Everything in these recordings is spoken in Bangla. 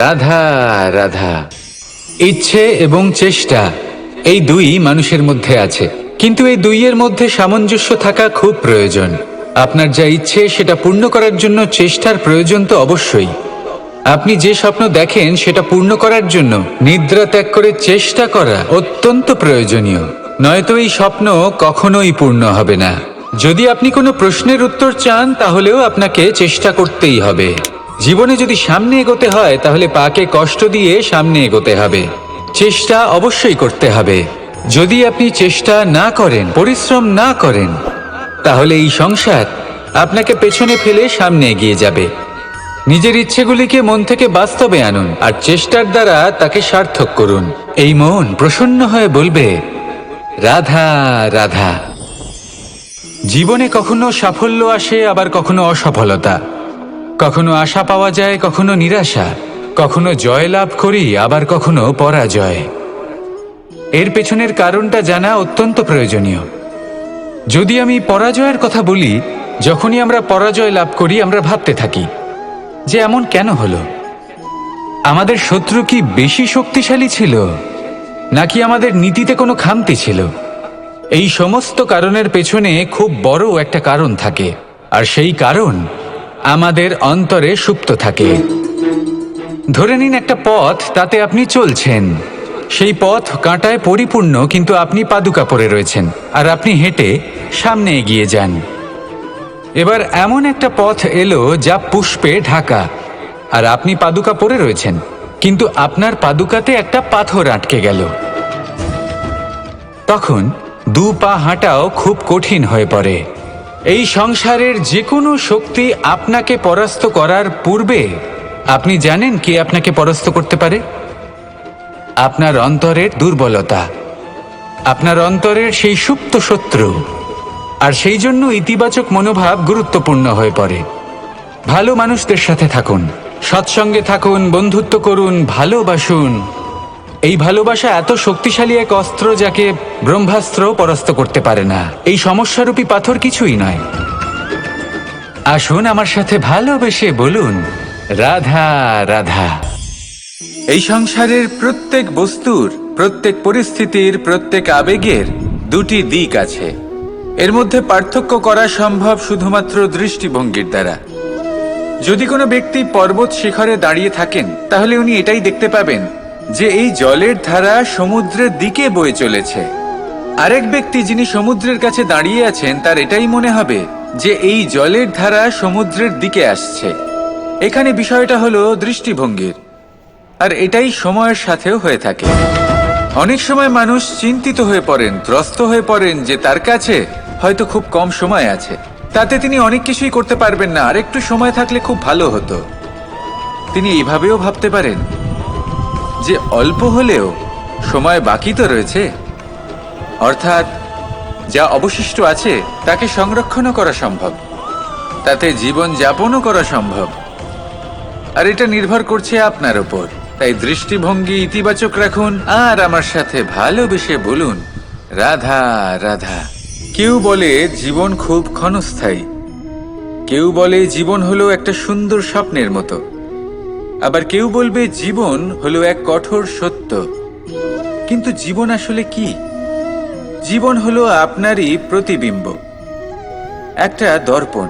রাধা রাধা। ইচ্ছে এবং চেষ্টা এই দুই মানুষের মধ্যে আছে। কিন্তু এই দুইয়ের মধ্যে সামঞ্জস্য থাকা খুব প্রয়োজন। আপনার যা ইচ্ছে, সেটা পূর্ণ করার জন্য চেষ্টার প্রয়োজন তো অবশ্যই। আপনি যে স্বপ্ন দেখেন, সেটা পূর্ণ করার জন্য নিদ্রা ত্যাগ করে চেষ্টা করা অত্যন্ত প্রয়োজনীয়। নয়তো এই স্বপ্ন কখনোই পূর্ণ হবে না। যদি আপনি কোনো প্রশ্নের উত্তর চান, তাহলেও আপনাকে চেষ্টা করতেই হবে। জীবনে যদি সামনে এগোতে হয়, তাহলে পাকে কষ্ট দিয়ে সামনে এগোতে হবে। চেষ্টা অবশ্যই করতে হবে। যদি আপনি চেষ্টা না করেন, পরিশ্রম না করেন, তাহলে এই সংসার আপনাকে পেছনে ফেলে সামনে এগিয়ে যাবে। নিজের ইচ্ছেগুলিকে মন থেকে বাস্তবে আনুন আর চেষ্টার দ্বারা তাকে সার্থক করুন। এই মন প্রসন্ন হয়ে বলবে, রাধা রাধা। জীবনে কখনো সাফল্য আসে, আবার কখনো অসফলতা। কখনো আশা পাওয়া যায়, কখনো নিরাশা। কখনো জয় লাভ করি, আবার কখনো পরাজয়। এর পেছনের কারণটা জানা অত্যন্ত প্রয়োজনীয়। যদি আমি পরাজয়ের কথা বলি, যখনই আমরা পরাজয় লাভ করি, আমরা ভাবতে থাকি, যে এমন কেন হলো? আমাদের শত্রু কি বেশি শক্তিশালী ছিল, নাকি আমাদের নীতিতে কোনো খামতি ছিল? এই সমস্ত কারণের পেছনে খুব বড় একটা কারণ থাকে, আর সেই কারণ আমাদের অন্তরে সুপ্ত থাকে। ধরে নিন একটা পথ, তাতে আপনি চলছেন। সেই পথ কাঁটায় পরিপূর্ণ, কিন্তু আপনি পাদুকা পরে রয়েছেন, আর আপনি হেঁটে সামনে এগিয়ে যান। এবার এমন একটা পথ এলো যা পুষ্পে ঢাকা, আর আপনি পাদুকা পরে রয়েছেন, কিন্তু আপনার পাদুকাতে একটা পাথর আটকে গেল। তখন দু পা হাঁটাও খুব কঠিন হয়ে পড়ে। এই সংসারের যে কোনো শক্তি আপনাকে পরাস্ত করার পূর্বে, আপনি জানেন কে আপনাকে পরাস্ত করতে পারে? আপনার অন্তরের দুর্বলতা, আপনার অন্তরের সেই সুপ্ত শত্রু, আর সেই জন্য ইতিবাচক মনোভাব গুরুত্বপূর্ণ হয়ে পড়ে। ভালো মানুষদের সাথে থাকুন, সৎসঙ্গে থাকুন, বন্ধুত্ব করুন, ভালোবাসুন। এই ভালোবাসা এত শক্তিশালী এক অস্ত্র যাকে ব্রহ্মাস্ত্র পরাস্ত করতে পারে না। এই সমস্যারূপী পাথর কিছুই নয়। আসুন আমার সাথে ভালোবেসে বলুন, রাধা রাধা। এই সংসারের প্রত্যেক বস্তুর, প্রত্যেক পরিস্থিতির, প্রত্যেক আবেগের দুটি দিক আছে। এর মধ্যে পার্থক্য করা সম্ভব শুধুমাত্র দৃষ্টিভঙ্গির দ্বারা। যদি কোনো ব্যক্তি পর্বত শিখরে দাঁড়িয়ে থাকেন, তাহলে উনি এটাই দেখতে পাবেন যে এই জলের ধারা সমুদ্রের দিকে বয়ে চলেছে। আরেক ব্যক্তি যিনি সমুদ্রের কাছে দাঁড়িয়ে আছেন, তার এটাই মনে হবে যে এই জলের ধারা সমুদ্রের দিকে আসছে। এখানে বিষয়টা হলো দৃষ্টিভঙ্গির। আর এটাই সময়ের সাথেও হয়ে থাকে। অনেক সময় মানুষ চিন্তিত হয়ে পড়েন, ত্রস্ত হয়ে পড়েন যে তার কাছে হয়তো খুব কম সময় আছে। তাতে তিনি অনেক কিছুই করতে পারবেন না আর একটু সময় থাকলে খুব ভালো হতো। তিনি এইভাবেও ভাবতে পারেন যে অল্প হলেও সময় বাকি তো রয়েছে। অর্থাৎ যা অবশিষ্ট আছে, তাকে সংরক্ষণও করা সম্ভব। তাতে জীবন যাপনও করা সম্ভব। আর এটা নির্ভর করছে আপনার ওপর। তাই দৃষ্টিভঙ্গি ইতিবাচক রাখুন, আর আমার সাথে ভালোবেসে বলুন, রাধা রাধা। কেউ বলে জীবন খুব ক্ষণস্থায়ী। কেউ বলে জীবন হলো একটা সুন্দর স্বপ্নের মতো। আবার কেউ বলবে জীবন হলো এক কঠোর সত্য। কিন্তু জীবন আসলে কি? জীবন হলো আপনারই প্রতিবিম্ব। একটা দর্পণ।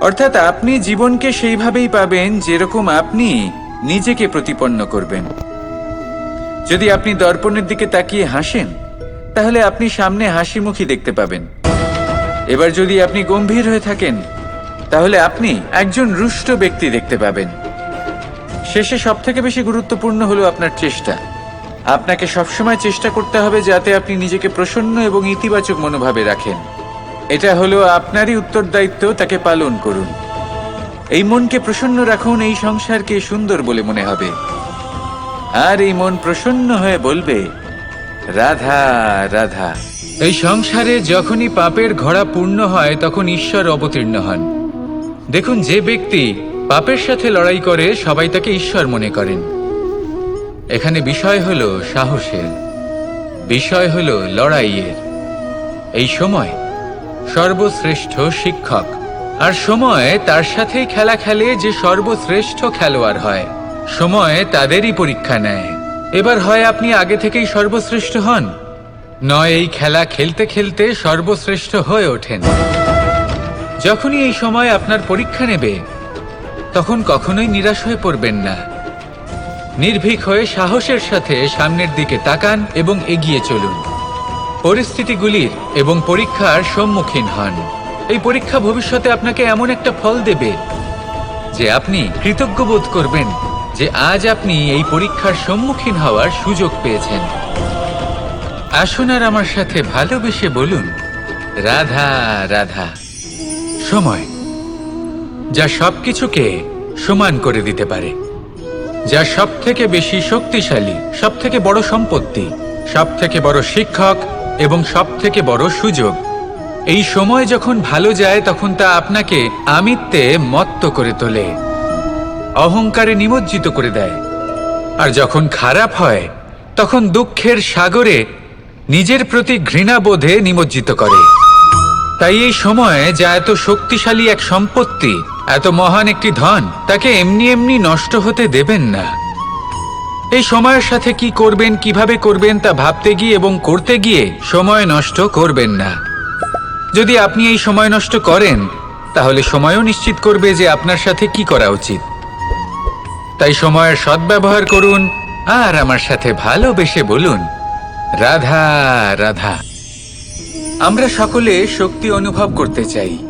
অর্থাৎ আপনি জীবনকে সেইভাবেই পাবেন যেরকম আপনি নিজেকে প্রতিপন্ন করবেন। যদি আপনি দর্পণের দিকে তাকিয়ে হাসেন, তাহলে আপনি সামনে হাসি মুখী দেখতে পাবেন। এবার যদি আপনি গম্ভীর হয়ে থাকেন, তাহলে আপনি একজন রুষ্ট ব্যক্তি দেখতে পাবেন। শেষে সব থেকে বেশি গুরুত্বপূর্ণ হলো আপনার চেষ্টা। আপনাকে সবসময় চেষ্টা করতে হবে যাতে আপনি নিজেকে প্রসন্ন এবং ইতিবাচক মনোভাবে রাখেন। এটা হলো আপনারই উত্তরদায়িত্ব, তাকে পালন করুন। এই মনকে প্রসন্ন রাখুন, এই সংসারকে সুন্দর বলে মনে হবে। আর এই মন প্রসন্ন হয়ে বলবে, রাধা রাধা। এই সংসারে যখনই পাপের ঘোড়া পূর্ণ হয়, তখন ঈশ্বর অবতীর্ণ হন। দেখুন, যে ব্যক্তি পাপের সাথে লড়াই করে সবাই তাকে ঈশ্বর মনে করেন। এখানে বিষয় হলো সাহসের, বিষয় হল লড়াইয়ের। এই সময় সর্বশ্রেষ্ঠ শিক্ষক, আর সময় তার সাথেই খেলা খেলে যে সর্বশ্রেষ্ঠ খেলোয়াড় হয়। সময় তাদেরই পরীক্ষা নেয়। এবার হয় আপনি আগে থেকেই সর্বশ্রেষ্ঠ হন। নয়, এই খেলা খেলতে খেলতে সর্বশ্রেষ্ঠ হয়ে ওঠেন। যখনই এই সময় আপনার পরীক্ষা নেবে তখন কখনোই নিরাশ হয়ে পড়বেন না। নির্ভীক হয়ে সাহসের সাথে সামনের দিকে তাকান এবং এগিয়ে চলুন। পরিস্থিতিগুলির এবং পরীক্ষার সম্মুখীন হন। এই পরীক্ষা ভবিষ্যতে আপনাকে এমন একটা ফল দেবে যে আপনি কৃতজ্ঞ বোধ করবেন যে আজ আপনি এই পরীক্ষার সম্মুখীন হওয়ার সুযোগ পেয়েছেন। আসুন আর আমার সাথে ভালোবেসে বলুন, রাধা রাধা। সময়। যা সবকিছুকে সমান করে দিতে পারে, যা সব থেকে বেশি শক্তিশালী সব থেকে বড় সম্পত্তি সব থেকে বড় শিক্ষক এবং সব থেকে বড় সুযোগ। এই সময় যখন ভালো যায়, তখন তা আপনাকে আমিত্বে মত্ত করে তোলে, অহংকারে নিমজ্জিত করে দেয়। আর যখন খারাপ হয়, তখন দুঃখের সাগরে নিজের প্রতি ঘৃণাবোধে নিমজ্জিত করে। তাই এই সময়ে যা এত শক্তিশালী এক সম্পত্তি এত মহান একটি ধন তাকে এমনি এমনি নষ্ট হতে দেবেন না। এই সময়ের সাথে কি করবেন, কীভাবে করবেন তা ভাবতে গিয়ে এবং করতে গিয়ে সময় নষ্ট করবেন না। যদি আপনি এই সময় নষ্ট করেন, তাহলে সময়ও নিশ্চিত করবে যে আপনার সাথে কি করা উচিত। তাই সময়ের সদ্ব্যবহার করুন আর আমার সাথে ভালোবেসে বলুন, রাধা রাধা। আমরা সকলে শক্তি অনুভব করতে চাই।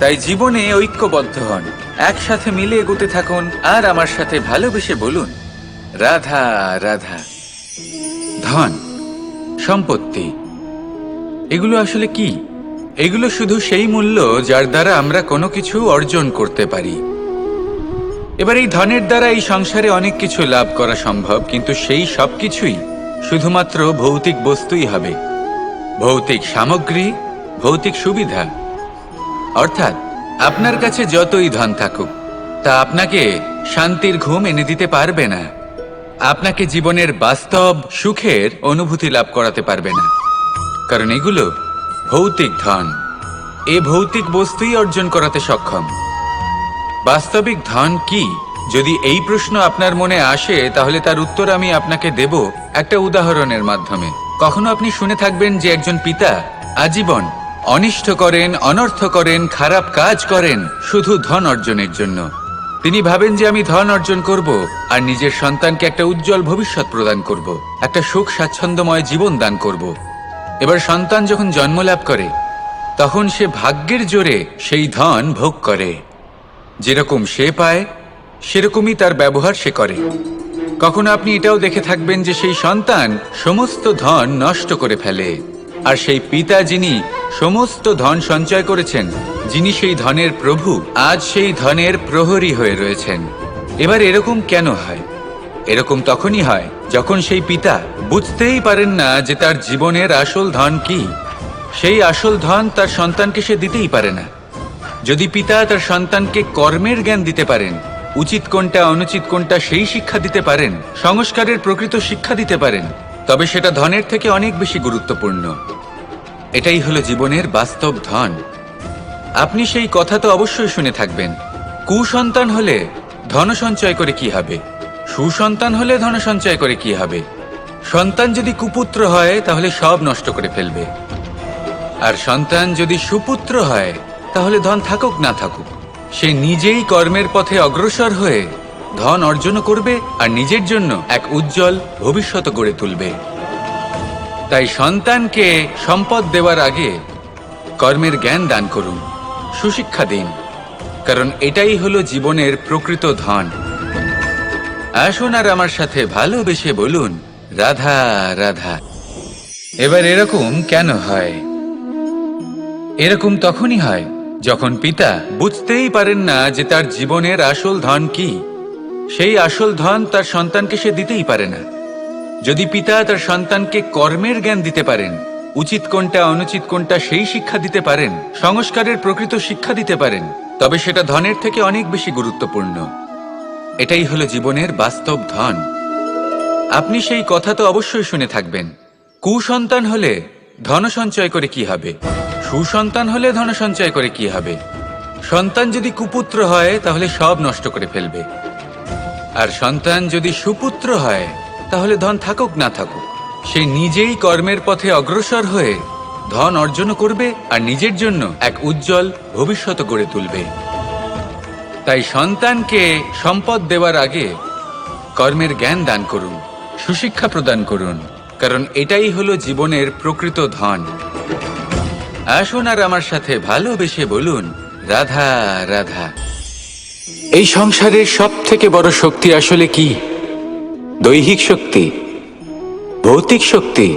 তাই জীবনে ঐক্যবদ্ধ হন। একসাথে মিলে এগোতে থাকুন আর আমার সাথে ভালোবেসে বলুন, রাধা রাধা। ধন, সম্পত্তি, এগুলো আসলে কি? এগুলো শুধু সেই মূল্য যার দ্বারা আমরা কোনো কিছু অর্জন করতে পারি। এবার এই ধনের দ্বারা এই সংসারে অনেক কিছু লাভ করা সম্ভব, কিন্তু সেই সব কিছুই শুধুমাত্র ভৌতিক বস্তুই হবে। ভৌতিক সামগ্রী, ভৌতিক সুবিধা অর্থাৎ, আপনার কাছে যতই ধন থাকুক, তা আপনাকে শান্তির ঘুম এনে দিতে পারবে না। আপনাকে জীবনের বাস্তব সুখের অনুভূতি লাভ করাতে পারবে না। কারণ এগুলো ভৌতিক ধন। এ ভৌতিক বস্তুই অর্জন করাতে সক্ষম। বাস্তবিক ধন কি? যদি এই প্রশ্ন আপনার মনে আসে, তাহলে তার উত্তর আমি আপনাকে দেব একটা উদাহরণের মাধ্যমে। কখনো আপনি শুনে থাকবেন যে একজন পিতা আজীবন অনিষ্ট করেন, অনর্থ করেন, খারাপ কাজ করেন, শুধু ধন অর্জনের জন্য। তিনি ভাবেন যে আমি ধন অর্জন করব আর নিজের সন্তানকে একটা উজ্জ্বল ভবিষ্যৎ প্রদান করব, একটা সুখ স্বাচ্ছন্দ্যময় জীবন দান করব। এবার সন্তান যখন জন্ম লাভ করে, তখন সে ভাগ্যের জোরে সেই ধন ভোগ করে। যেরকম সে পায়, সেরকমই তার ব্যবহার সে করে। কখনো আপনি এটাও দেখে থাকবেন যে সেই সন্তান সমস্ত ধন নষ্ট করে ফেলে। আর সেই পিতা যিনি সমস্ত ধন সঞ্চয় করেছেন, যিনি সেই ধনের প্রভু, আজ সেই ধনের প্রহরী হয়ে রয়েছেন। এবার এরকম কেন হয়? এরকম তখনই হয় যখন সেই পিতা বুঝতেই পারেন না যে তার জীবনের আসল ধন কি। সেই আসল ধন তার সন্তানকে সে দিতেই পারে না। যদি পিতা তার সন্তানকে কর্মের জ্ঞান দিতে পারেন, উচিত কোনটা, অনুচিত কোনটা সেই শিক্ষা দিতে পারেন, সংস্কারের প্রকৃত শিক্ষা দিতে পারেন, তবে সেটা ধনের থেকে অনেক বেশি গুরুত্বপূর্ণ। এটাই হলো জীবনের বাস্তব ধন। আপনি সেই কথা তো অবশ্যই শুনে থাকবেন। কুসন্তান হলে ধন সঞ্চয় করে কি হবে? সুসন্তান হলে ধন সঞ্চয় করে কি হবে? সন্তান যদি কুপুত্র হয়, তাহলে সব নষ্ট করে ফেলবে। আর সন্তান যদি সুপুত্র হয়, তাহলে ধন থাকুক না থাকুক। সে নিজেই কর্মের পথে অগ্রসর হয়ে ধন অর্জন করবে আর নিজের জন্য এক উজ্জ্বল ভবিষ্যৎ গড়ে তুলবে। তাই সন্তানকে সম্পদ দেওয়ার আগে কর্মের জ্ঞান দান করুন, সুশিক্ষা দিন, কারণ এটাই হলো জীবনের প্রকৃত ধন। আসুন আর আমার সাথে ভালোবেসে বলুন, রাধা রাধা। এবার এরকম কেন হয়? এরকম তখনই হয় যখন পিতা বুঝতেই পারেন না যে তার জীবনের আসল ধন কি। সেই আসল ধন তার সন্তানকে সে দিতেই পারে না। যদি পিতা তার সন্তানকে কর্মের জ্ঞান দিতে পারেন, উচিত কোনটা, অনুচিত কোনটা, সেই শিক্ষা দিতে পারেন, সংস্কারের প্রকৃত শিক্ষা দিতে পারেন, তবে সেটা ধনের থেকে অনেক বেশি গুরুত্বপূর্ণ। এটাই হলো জীবনের বাস্তব ধন। আপনি সেই কথা তো অবশ্যই শুনে থাকবেন। কুসন্তান হলে ধন সঞ্চয় করে কি হবে? সুসন্তান হলে ধন সঞ্চয় করে কি হবে? সন্তান যদি কুপুত্র হয়, তাহলে সব নষ্ট করে ফেলবে। আর সন্তান যদি সুপুত্র হয় তাহলে ধন থাকুক না থাকুক। সে নিজেই কর্মের পথে অগ্রসর হয়ে ধন অর্জন করবে আর নিজের জন্য এক উজ্জ্বল ভবিষ্যৎ গড়ে তুলবে। তাই সন্তানকে সম্পদ দেওয়ার আগে কর্মের জ্ঞান দান করুন, সুশিক্ষা প্রদান করুন, কারণ এটাই হলো জীবনের প্রকৃত ধন। আসুন আর আমার সাথে ভালোবেসে বলুন, রাধা রাধা। এই সংসারের সব থেকে বড় শক্তি আসলে কি? দৈহিক শক্তি, ভৌতিক শক্তি,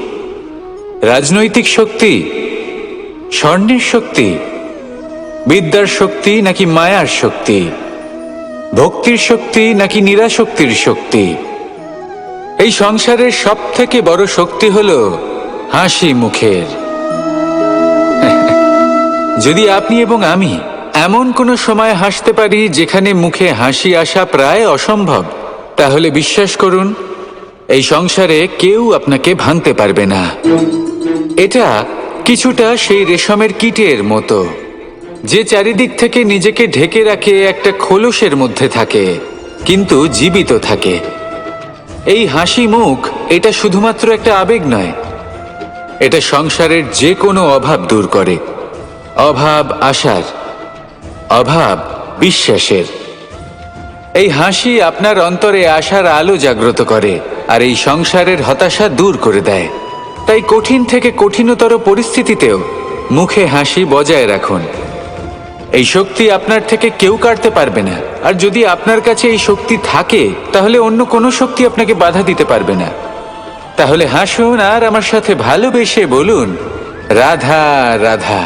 রাজনৈতিক শক্তি, স্বর্ণের শক্তি, বিদ্যার শক্তি নাকি মায়ার শক্তি, ভক্তির শক্তি নাকি নিরাশক্তির শক্তি? এই সংসারের সব থেকে বড় শক্তি হল হাসি মুখের। যদি আপনি এবং আমি এমন কোনো সময় হাসতে পারি যেখানে মুখে হাসি আসা প্রায় অসম্ভব তাহলে বিশ্বাস করুন, এই সংসারে কেউ আপনাকে ভাঙতে পারবে না। এটা কিছুটা সেই রেশমের কীটের মতো, যে চারিদিক থেকে নিজেকে ঢেকে রাখে একটা খোলসের মধ্যে থাকে, কিন্তু জীবিত থাকে। এই হাসি মুখ, এটা শুধুমাত্র একটা আবেগ নয়, এটা সংসারের যে কোনো অভাব দূর করে। অভাব আশার, অভাব বিশ্বাসের। এই হাসি আপনার অন্তরে আশার আলো জাগ্রত করে, আর এই সংসারের হতাশা দূর করে দেয়। তাই কঠিন থেকে কঠিনতর পরিস্থিতিতেও মুখে হাসি বজায় রাখুন। এই শক্তি আপনার থেকে কেউ কাটতে পারবে না, আর যদি আপনার কাছে এই শক্তি থাকে, তাহলে অন্য কোনো শক্তি আপনাকে বাধা দিতে পারবে না। তাহলে হাসুন আর আমার সাথে ভালোবেসে বলুন, রাধা রাধা।